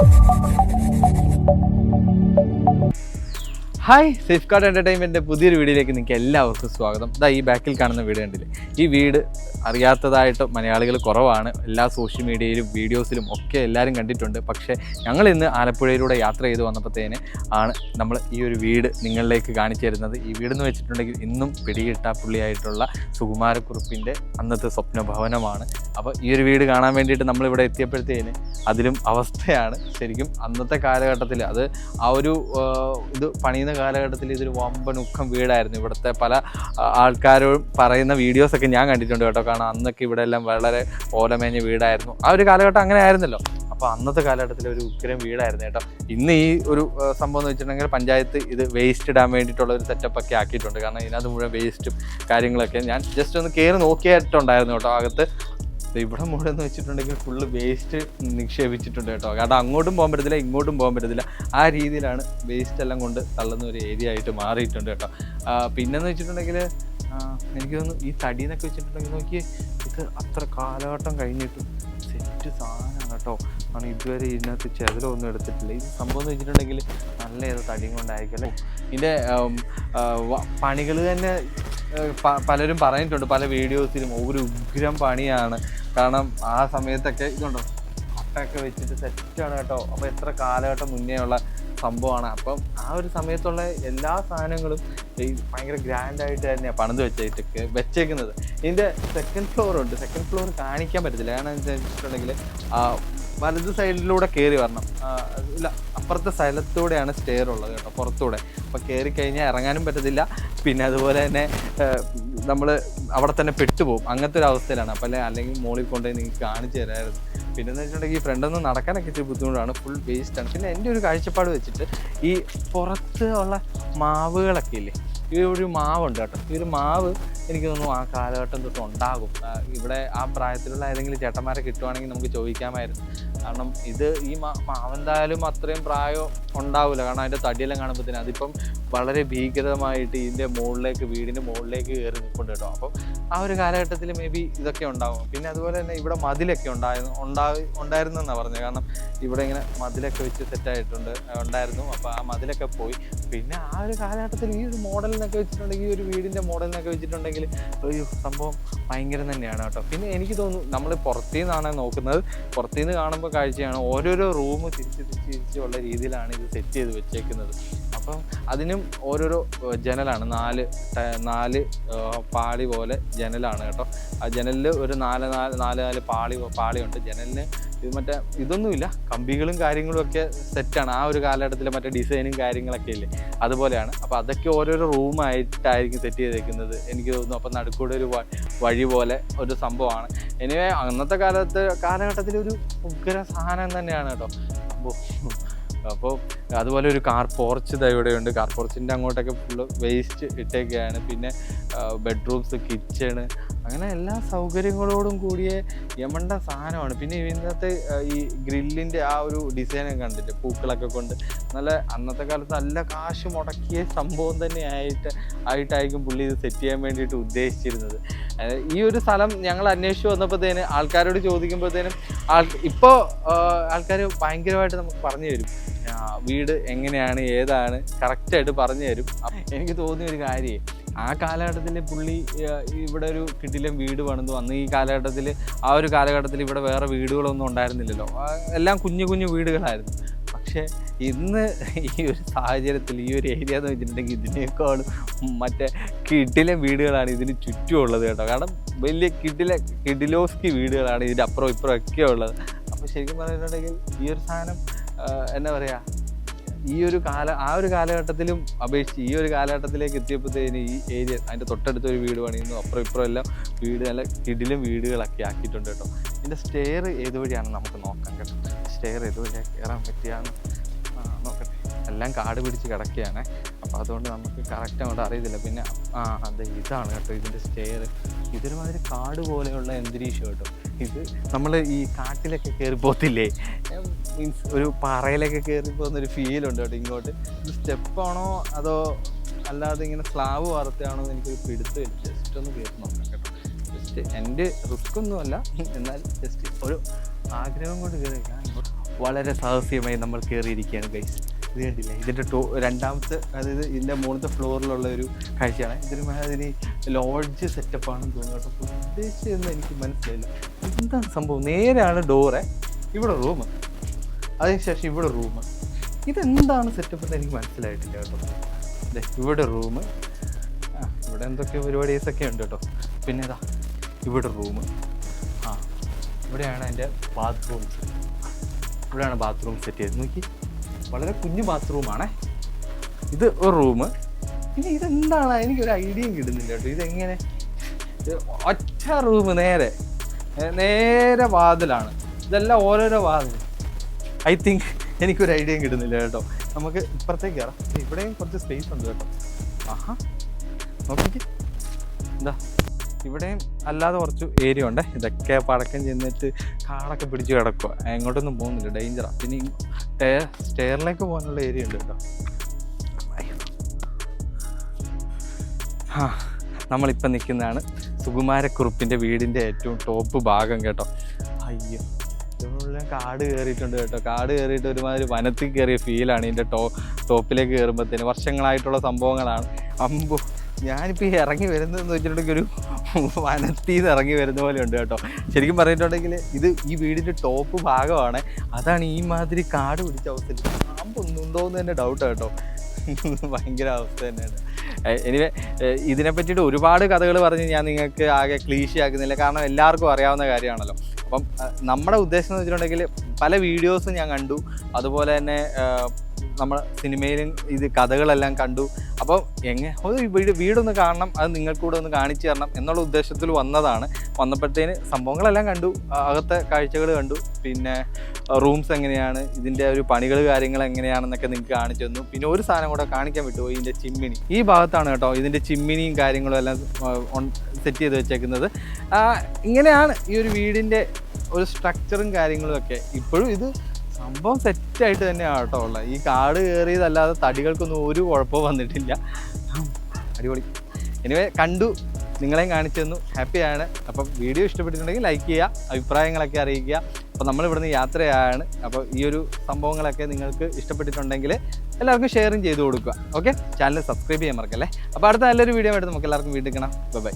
フフフフ。ഹായ് safe guard എന്റർടൈൻമെന്റിന്റെ പുതിയൊരു വീഡിയോയിലേക്ക് നിങ്ങൾക്ക് എല്ലാവർക്കും സ്വാഗതം. ഇതാ ഈ ബാക്കിൽ കാണുന്ന വീട് കണ്ടില്ലേ? ഈ വീട് അറിയാത്തതായിട്ട് മലയാളികൾ കുറവാണ്. എല്ലാ സോഷ്യൽ മീഡിയയിലും വീഡിയോസിലും ഒക്കെ എല്ലാവരും കണ്ടിട്ടുണ്ട്. പക്ഷേ ഞങ്ങൾ ഇന്ന് ആലപ്പുഴയിലൂടെ യാത്ര ചെയ്ത് വന്നപ്പോഴത്തേന് ആണ് നമ്മൾ ഈ ഒരു വീട് നിങ്ങളിലേക്ക് കാണിച്ചു തരുന്നത്. ഈ വീടെന്ന് വെച്ചിട്ടുണ്ടെങ്കിൽ ഇന്നും പിടികിട്ട പുള്ളിയായിട്ടുള്ള സുകുമാരക്കുറുപ്പിന്റെ അന്നത്തെ സ്വപ്ന ഭവനമാണ് അപ്പോൾ ഈ ഒരു വീട് കാണാൻ വേണ്ടിയിട്ട് നമ്മളിവിടെ എത്തിയപ്പോഴത്തേന് അതിലും അവസ്ഥയാണ് ശരിക്കും അന്നത്തെ കാലഘട്ടത്തിൽ. അത് ആ ഒരു ഇത് പണിയുന്ന കാലഘട്ടത്തിൽ ഇതൊരു വമ്പൻ ഉക്കം വീടായിരുന്നു. ഇവിടുത്തെ പല ആൾക്കാരും പറയുന്ന വീഡിയോസൊക്കെ ഞാൻ കണ്ടിട്ടുണ്ട് കേട്ടോ. കാരണം അന്നൊക്കെ ഇവിടെ എല്ലാം വളരെ ഓലമേഞ്ഞ വീടായിരുന്നു. ആ ഒരു കാലഘട്ടം അങ്ങനെ ആയിരുന്നല്ലോ. അപ്പോൾ അന്നത്തെ കാലഘട്ടത്തിൽ ഒരു ഉഗ്രം വീടായിരുന്നു കേട്ടോ. ഇന്ന് ഈ ഒരു സംഭവം എന്ന് വെച്ചിട്ടുണ്ടെങ്കിൽ പഞ്ചായത്ത് ഇത് വേസ്റ്റ് ഇടാൻ വേണ്ടിയിട്ടുള്ള ഒരു സെറ്റപ്പ് ഒക്കെ ആക്കിയിട്ടുണ്ട്. കാരണം ഇതിനകത്ത് മുഴുവൻ വേസ്റ്റും കാര്യങ്ങളൊക്കെ ഞാൻ ജസ്റ്റ് ഒന്ന് കയറി നോക്കിയിട്ടുണ്ടായിരുന്നു കേട്ടോ. അകത്ത് ഇവിടെ എന്ന് വെച്ചിട്ടുണ്ടെങ്കിൽ ഫുള്ള് വേസ്റ്റ് നിക്ഷേപിച്ചിട്ടുണ്ട് കേട്ടോ. കാരണം അങ്ങോട്ടും പോകാൻ പറ്റത്തില്ല ഇങ്ങോട്ടും പോകാൻ പറ്റത്തില്ല. ആ രീതിയിലാണ് വേസ്റ്റ് എല്ലാം കൊണ്ട് തള്ളുന്ന ഒരു ഏരിയ ആയിട്ട് മാറിയിട്ടുണ്ട് കേട്ടോ. പിന്നെന്ന് വെച്ചിട്ടുണ്ടെങ്കിൽ എനിക്ക് തോന്നുന്നു ഈ തടി എന്നൊക്കെ വെച്ചിട്ടുണ്ടെങ്കിൽ നോക്കി ഇത് അത്ര കാലഘട്ടം കഴിഞ്ഞിട്ടും സെറ്റ് സാധനമാണ് കേട്ടോ. ആണ് ഇതുവരെ ഇതിനകത്ത് ചെതലൊന്നും എടുത്തിട്ടില്ല. ഇത് സംഭവം എന്ന് വെച്ചിട്ടുണ്ടെങ്കിൽ നല്ല ഏതോ തടിയും കൊണ്ടായിരിക്കല്ലേ ഇതിന്റെ പണികൾ തന്നെ പലരും പറഞ്ഞിട്ടുണ്ട്. പല വീഡിയോസിലും ഒരു ഉഗ്രം പണിയാണ്. കാരണം ആ സമയത്തൊക്കെ ഇതുണ്ടോ? അട്ടൊക്കെ വെച്ചിട്ട് സെറ്റാണ് കേട്ടോ. അപ്പോൾ എത്ര കാലഘട്ടം മുന്നേ ഉള്ള സംഭവമാണ്. അപ്പം ആ ഒരു സമയത്തുള്ള എല്ലാ സാധനങ്ങളും ഈ ഭയങ്കര ഗ്രാൻഡായിട്ട് തന്നെയാണ് പണിത് വെച്ചിട്ട് വെച്ചേക്കുന്നത്. ഇതിന്റെ സെക്കൻഡ് ഫ്ലോർ ഉണ്ട്. സെക്കൻഡ് ഫ്ലോർ കാണിക്കാൻ പറ്റത്തില്ല. കാരണം എന്താ വെച്ചിട്ടുണ്ടെങ്കിൽ വലത് സൈഡിലൂടെ കയറി വരണം. ഇല്ല അപ്പുറത്തെ സ്ഥലത്തൂടെയാണ് സ്റ്റെയർ ഉള്ളത് കേട്ടോ പുറത്തൂടെ. അപ്പോൾ കയറി കഴിഞ്ഞാൽ ഇറങ്ങാനും പറ്റത്തില്ല. പിന്നെ അതുപോലെ തന്നെ നമ്മൾ അവിടെ തന്നെ പെട്ടുപോകും അങ്ങനത്തെ ഒരു അവസ്ഥയിലാണ്. അപ്പം അല്ലെ അല്ലെങ്കിൽ മോളിൽ കൊണ്ടുപോയി നിങ്ങൾക്ക് കാണിച്ചു തരായിരുന്നു. പിന്നെ എന്ന് വെച്ചിട്ടുണ്ടെങ്കിൽ ഈ നടക്കാനൊക്കെ ഇച്ചിരി ബുദ്ധിമുട്ടാണ്. ഫുൾ വേസ്റ്റാണ് പിന്നെ എന്റെ ഒരു കാഴ്ചപ്പാട് വെച്ചിട്ട് ഈ പുറത്ത് ഉള്ള മാവുകളൊക്കെ ഇല്ലേ? ഈ ഒരു മാവുണ്ട് കേട്ടോ. ഈ ഒരു മാവ് എനിക്ക് തോന്നുന്നു ആ കാലഘട്ടം തൊട്ട് ഉണ്ടാകും. ഇവിടെ ആ പ്രായത്തിലുള്ള ഏതെങ്കിലും ചേട്ടന്മാരെ കിട്ടുവാണെങ്കിൽ നമുക്ക് ചോദിക്കാമായിരുന്നു. കാരണം ഇത് ഈ മാവ് മാവെന്തായാലും അത്രയും പ്രായം ഉണ്ടാവില്ല കാരണം അതിന്റെ തടിയെല്ലാം കാണുമ്പോഴത്തേന് അതിപ്പം വളരെ ഭീകരമായിട്ട് ഇതിന്റെ മുകളിലേക്ക് വീടിന്റെ മുകളിലേക്ക് കയറി നിൽപ്പുണ്ട് കേട്ടോ. അപ്പം ആ ഒരു കാലഘട്ടത്തിൽ മേ ബി ഇതൊക്കെ ഉണ്ടാകും പിന്നെ അതുപോലെ തന്നെ ഇവിടെ മതിലൊക്കെ ഉണ്ടായിരുന്നു ഉണ്ടായി ഉണ്ടായിരുന്നു എന്നാണ് പറഞ്ഞത്. കാരണം ഇവിടെ ഇങ്ങനെ മതിലൊക്കെ വെച്ച് സെറ്റായിട്ടുണ്ട് ഉണ്ടായിരുന്നു. അപ്പോൾ ആ മതിലൊക്കെ പോയി. പിന്നെ ആ ഒരു കാലഘട്ടത്തിൽ ഈ ഒരു മോഡലിനൊക്കെ വെച്ചിട്ടുണ്ടെങ്കിൽ ഈ ഒരു വീടിന്റെ മോഡലിനൊക്കെ വെച്ചിട്ടുണ്ടെങ്കിൽ ഒരു സംഭവം ഭയങ്കരം തന്നെയാണ് കേട്ടോ. പിന്നെ എനിക്ക് തോന്നുന്നു നമ്മൾ പുറത്തു നിന്നാണ് നോക്കുന്നത്. പുറത്തു നിന്ന് കാണുമ്പോൾ കാഴ്ചയാണ് ഓരോരോ റൂം തിരിച്ച് തിരിച്ച് തിരിച്ചുള്ള രീതിയിലാണ് ഇത് സെറ്റ് ചെയ്ത് വെച്ചേക്കുന്നത്. അപ്പം അതിനും ഓരോരോ ജനലാണ്. നാല് നാല് പാളി പോലെ ജനലാണ് കേട്ടോ. ആ ജനലിൽ ഒരു നാല് നാല് നാല് നാല് പാളി പാളിയുണ്ട്. ജനലിന് ഇത് മറ്റേ ഇതൊന്നുമില്ല. കമ്പികളും കാര്യങ്ങളും ഒക്കെ സെറ്റാണ് ആ ഒരു കാലഘട്ടത്തിൽ മറ്റേ ഡിസൈനും കാര്യങ്ങളൊക്കെ ഇല്ലേ? അതുപോലെയാണ്. അപ്പോൾ അതൊക്കെ ഓരോരോ റൂമായിട്ടായിരിക്കും സെറ്റ് ചെയ്തേക്കുന്നത്. എനിക്ക് തോന്നുന്നു. അപ്പം നടുക്കൂടെ ഒരു വഴി പോലെ ഒരു സംഭവമാണ്. എനിവേ അന്നത്തെ കാലത്ത് കാലഘട്ടത്തിൽ ഒരു ഉഗ്ര സാധനം തന്നെയാണ് കേട്ടോ. അപ്പോൾ അതുപോലെ ഒരു കാർ പോർച്ച് ഇവിടെ ഉണ്ട്. കാർ പോർച്ചിന്റെ അങ്ങോട്ടൊക്കെ ഫുള്ള് വേസ്റ്റ് ഇട്ടേക്കാണ്. പിന്നെ ബെഡ്റൂംസ് കിച്ചണ് അങ്ങനെ എല്ലാ സൗകര്യങ്ങളോടും കൂടിയ യമണ്ട സാധനമാണ്. പിന്നെ ഇന്നത്തെ ഈ ഗ്രില്ലിന്റെ ആ ഒരു ഡിസൈനൊക്കെ കണ്ടിട്ട് പൂക്കളൊക്കെ കൊണ്ട് നല്ല അന്നത്തെ കാലത്ത് നല്ല കാശ് മുടക്കിയ സംഭവം തന്നെ ആയിട്ട് ആയിട്ടായിരിക്കും പുള്ളി ഇത് സെറ്റ് ചെയ്യാൻ വേണ്ടിയിട്ട് ഉദ്ദേശിച്ചിരുന്നത്. ഈ ഒരു സ്ഥലം ഞങ്ങൾ അന്വേഷിച്ച് വന്നപ്പോഴത്തേന് ആൾക്കാരോട് ചോദിക്കുമ്പോഴത്തേനും ആൾ ഇപ്പോൾ ആൾക്കാർ ഭയങ്കരമായിട്ട് നമുക്ക് പറഞ്ഞു തരും. വീട് എങ്ങനെയാണ് ഏതാണ് കറക്റ്റായിട്ട് പറഞ്ഞു തരും. എനിക്ക് തോന്നിയ ഒരു കാര്യം ആ കാലഘട്ടത്തിൽ പുള്ളി ഇവിടെ ഒരു കിട്ടിലും വീട് പണിതു. അന്ന് ഈ കാലഘട്ടത്തിൽ ആ ഒരു കാലഘട്ടത്തിൽ ഇവിടെ വേറെ വീടുകളൊന്നും ഉണ്ടായിരുന്നില്ലല്ലോ. എല്ലാം കുഞ്ഞു കുഞ്ഞു വീടുകളായിരുന്നു. പക്ഷേ ഇന്ന് ഈ ഒരു സാഹചര്യത്തിൽ ഈ ഒരു ഏരിയ എന്ന് വെച്ചിട്ടുണ്ടെങ്കിൽ ഇതിനേക്കാളും മറ്റേ കിടിലം വീടുകളാണ് ഇതിന് ചുറ്റുമുള്ളത് കേട്ടോ. കാരണം വലിയ കിടില കിഡിലോസ്കി വീടുകളാണ് ഇതിന്റെ അപ്പുറം ഇപ്പുറം ഒക്കെ ഉള്ളത് അപ്പോൾ ശരിക്കും പറഞ്ഞിട്ടുണ്ടെങ്കിൽ ഈ ഒരു സാധനം എന്താ പറയുക ഈ ഒരു കാല ആ ഒരു കാലഘട്ടത്തിലും അപേക്ഷിച്ച് ഈ ഒരു കാലഘട്ടത്തിലേക്ക് എത്തിയപ്പോഴത്തേന് ഈ ഏരിയ അതിന്റെ തൊട്ടടുത്ത ഒരു വീട് പണിയുന്നു. അപ്പുറം ഇപ്പുറം എല്ലാം വീട് നല്ല കിടിലും വീടുകളൊക്കെ ആക്കിയിട്ടുണ്ട് കേട്ടോ. ഇതിന്റെ സ്റ്റെയർ ഏത് വഴിയാണ് നമുക്ക് നോക്കാൻ കേട്ടോ. സ്റ്റെയർ ഏത് വഴിയാണ് കയറാൻ പറ്റിയാന്ന് ആ, നോക്കട്ടെ. എല്ലാം കാട് പിടിച്ച് കിടക്കുകയാണ്. അപ്പോൾ അതുകൊണ്ട് നമുക്ക് കറക്റ്റ് അങ്ങോട്ട് അറിയത്തില്ല. പിന്നെ ആ അതെ ഇതാണ് കേട്ടോ ഇതിന്റെ സ്റ്റെയർ ഇതൊരുമാതിരി കാട് പോലെയുള്ള അന്തരീക്ഷം കേട്ടോ. ഇത് നമ്മൾ ഈ കാട്ടിലൊക്കെ കയറി പോകത്തില്ലേ? മീൻസ് ഒരു പാറയിലൊക്കെ കയറി പോകുന്ന ഒരു ഉണ്ട് കേട്ടോ ഇങ്ങോട്ട്. സ്റ്റെപ്പാണോ അതോ അല്ലാതെ ഇങ്ങനെ സ്ലാവ് വാർത്തയാണോ എന്ന് എനിക്കൊരു പിടുത്തില്ല ജസ്റ്റ് ഒന്ന് കയറി നോക്കാം കേട്ടോ. ജസ്റ്റ് എന്റെ റിസ്ക് ഒന്നുമല്ല എന്നാൽ ജസ്റ്റ് ഒരു ആഗ്രഹം കൊണ്ട് കയറി വളരെ സാഹസികമായി നമ്മൾ കയറിയിരിക്കുകയാണ് ഗൈസ് ഇത് കണ്ടില്ല? ഇതിന്റെ ടോ രണ്ടാമത്തെ അതായത് ഇതിന്റെ മൂന്നത്തെ ഫ്ലോറിലുള്ള ഒരു കാഴ്ചയാണ്. ഇതിന് മാതിരി ലോഡ്ജ് സെറ്റപ്പാണെന്ന് തോന്നുന്നു കേട്ടോ. ഉദ്ദേശിച്ചതെന്ന് എനിക്ക് മനസ്സിലായില്ല. എന്താണ് സംഭവം? നേരെയാണ് ഡോറ് ഇവിടെ റൂം അതിനുശേഷം ഇവിടെ റൂം ഇതെന്താണ് സെറ്റപ്പ് എന്ന് എനിക്ക് മനസ്സിലായിട്ടില്ല കേട്ടോ. ഇവിടെ റൂം ഇവിടെ എന്തൊക്കെ പരിപാടീസൊക്കെ ഉണ്ട് കേട്ടോ. പിന്നെ ഇതാ ഇവിടെ റൂം ആ ഇവിടെയാണ് എന്റെ ബാത്റൂം ഇവിടെയാണ് ബാത്റൂം സെറ്റ് ചെയ്ത് നോക്കി വളരെ കുഞ്ഞു ബാത്റൂമാണേ ഇത് ഒരു റൂം പിന്നെ ഇതെന്താണ്? എനിക്കൊരു ഐഡിയയും കിട്ടുന്നില്ല കേട്ടോ. ഇതെങ്ങനെ? ഇത് ഒറ്റ റൂം നേരെ നേരെ വാതിലാണ്. ഇതെല്ലാം ഓരോരോ വാതിൽ ഐ തിങ്ക് എനിക്കൊരു ഐഡിയയും കിട്ടുന്നില്ല കേട്ടോ. നമുക്ക് ഇപ്പുറത്തേക്ക് കയറാം. ഇവിടെയും കുറച്ച് സ്പേസ് ഉണ്ട് കേട്ടോ. ആഹാ. നോക്കിക്ക്. എന്താ ഇവിടെയും അല്ലാതെ കുറച്ച് ഏരിയ ഉണ്ട്. ഇതൊക്കെ പടക്കം ചെന്നിട്ട് കാടൊക്കെ പിടിച്ച് കിടക്കുക എങ്ങോട്ടൊന്നും പോകുന്നില്ല. ഡേഞ്ചറാണ് പിന്നെ സ്റ്റെയറിലേക്ക് പോകാനുള്ള ഏരിയ ഉണ്ട് കേട്ടോ. ആ നമ്മളിപ്പം നിൽക്കുന്നതാണ് സുകുമാരക്കുറുപ്പിന്റെ വീടിന്റെ ഏറ്റവും ടോപ്പ് ഭാഗം കേട്ടോ. അയ്യോ ഇവിടെ കാട് കയറിയിട്ടുണ്ട് കേട്ടോ. കാട് കയറിയിട്ട് ഒരുമാതിരി വനത്തിൽ കയറിയ ഫീലാണ് ഇതിന്റെ ടോ ടോപ്പിലേക്ക് കയറുമ്പോഴത്തേന് വർഷങ്ങളായിട്ടുള്ള സംഭവങ്ങളാണ്. അമ്പോ ഞാനിപ്പോൾ ഈ ഇറങ്ങി വരുന്നതെന്ന് വെച്ചിട്ടുണ്ടെങ്കിൽ ഒരു വനത്തിൽ നിന്ന് ഇറങ്ങി വരുന്ന പോലെ ഉണ്ട് കേട്ടോ. ശരിക്കും പറഞ്ഞിട്ടുണ്ടെങ്കിൽ ഇത് ഈ വീടിന്റെ ടോപ്പ് ഭാഗമാണ്. അതാണ് ഈ മാതിരി കാട് പിടിച്ച അവസ്ഥയിൽ പാമ്പൊന്നും ഒന്നും എന്ന് തന്നെ ഡൗട്ടാണ് കേട്ടോ. ഭയങ്കര അവസ്ഥ തന്നെയാണ്. എനിവേ ഇതിനെ പറ്റിയിട്ട് ഒരുപാട് കഥകൾ പറഞ്ഞ് ഞാൻ നിങ്ങൾക്ക് ആകെ ക്ലീശിയാക്കുന്നില്ല. കാരണം എല്ലാവർക്കും അറിയാവുന്ന കാര്യമാണല്ലോ. അപ്പം നമ്മുടെ ഉദ്ദേശം എന്ന് വെച്ചിട്ടുണ്ടെങ്കിൽ പല വീഡിയോസും ഞാൻ കണ്ടു. അതുപോലെ തന്നെ നമ്മൾ സിനിമയിലും ഇത് കഥകളെല്ലാം കണ്ടു. അപ്പോൾ എങ്ങനെ ഒരു വീട് വീടൊന്ന് കാണണം അത് നിങ്ങൾക്കൂടെ ഒന്ന് കാണിച്ചു തരണം എന്നുള്ള ഉദ്ദേശത്തിൽ വന്നതാണ്. വന്നപ്പോഴത്തേന് സംഭവങ്ങളെല്ലാം കണ്ടു. അകത്തെ കാഴ്ചകൾ കണ്ടു. പിന്നെ റൂംസ് എങ്ങനെയാണ് ഇതിന്റെ ഒരു പണികൾ കാര്യങ്ങൾ എങ്ങനെയാണെന്നൊക്കെ നിങ്ങൾക്ക് കാണിച്ചു തന്നു. പിന്നെ ഒരു സാധനം കൂടെ കാണിക്കാൻ വിട്ടുപോയി ഇതിന്റെ ചിമ്മിനി. ഈ ഭാഗത്താണ് കേട്ടോ ഇതിന്റെ ചിമ്മിനിയും കാര്യങ്ങളും എല്ലാം സെറ്റ് ചെയ്ത് വെച്ചേക്കുന്നത്. ഇങ്ങനെയാണ് ഈ ഒരു വീടിന്റെ ഒരു സ്ട്രക്ചറും കാര്യങ്ങളും ഒക്കെ. ഇപ്പോഴും ഇത് സംഭവം സെറ്റായിട്ട് തന്നെയാണ് കേട്ടോ ഉള്ളത്. ഈ കാട് കയറിയതല്ലാതെ തടികൾക്കൊന്നും ഒരു കുഴപ്പവും വന്നിട്ടില്ല. അടിപൊളി. എനിവേ കണ്ടു. നിങ്ങളെയും കാണിച്ചു ഹാപ്പിയാണ്. അപ്പം വീഡിയോ ഇഷ്ടപ്പെട്ടിട്ടുണ്ടെങ്കിൽ ലൈക്ക് ചെയ്യുക അഭിപ്രായങ്ങളൊക്കെ അറിയിക്കുക. അപ്പോൾ നമ്മൾ ഇവിടുന്ന് യാത്രയാണ്. അപ്പോൾ ഈ ഒരു സംഭവങ്ങളൊക്കെ നിങ്ങൾക്ക് ഇഷ്ടപ്പെട്ടിട്ടുണ്ടെങ്കിൽ എല്ലാവർക്കും ഷെയറും ചെയ്ത് കൊടുക്കുക. ഓക്കെ ചാനൽ സബ്സ്ക്രൈബ് ചെയ്യാൻ മറക്കല്ലേ? അപ്പോൾ അടുത്ത നല്ലൊരു വീഡിയോ ആയിട്ട് നമുക്ക് എല്ലാവർക്കും വീണ്ടും കാണാം. ബൈ